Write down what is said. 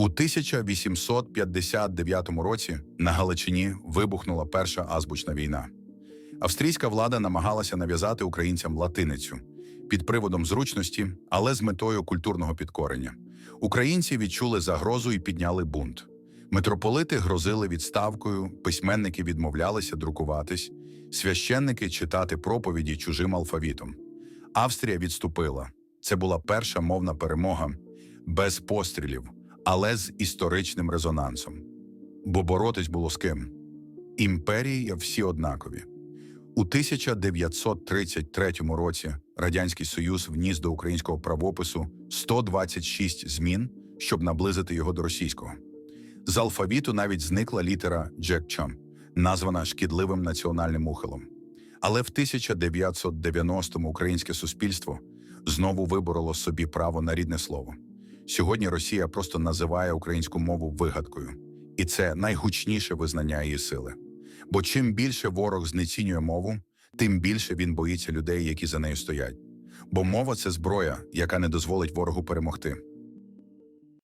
У 1859 році на Галичині вибухнула перша азбучна війна. Австрійська влада намагалася нав'язати українцям латиницю під приводом зручності, але з метою культурного підкорення. Українці відчули загрозу і підняли бунт. Митрополити грозили відставкою, письменники відмовлялися друкуватись, священники читати проповіді чужим алфавітом. Австрія відступила. Це була перша мовна перемога без пострілів, але з історичним резонансом. Бо боротись було з ким. Імперії всі однакові. У 1933 році Радянський Союз вніс до українського правопису 126 змін, щоб наблизити його до російського. З алфавіту навіть зникла літера Джекчам, названа шкідливим національним ухилом. Але в 1990-му українське суспільство знову вибороло собі право на рідне слово. Сьогодні Росія просто називає українську мову вигадкою, і це найгучніше визнання її сили. Бо чим більше ворог знецінює мову, тим більше він боїться людей, які за нею стоять. Бо мова це зброя, яка не дозволить ворогу перемогти.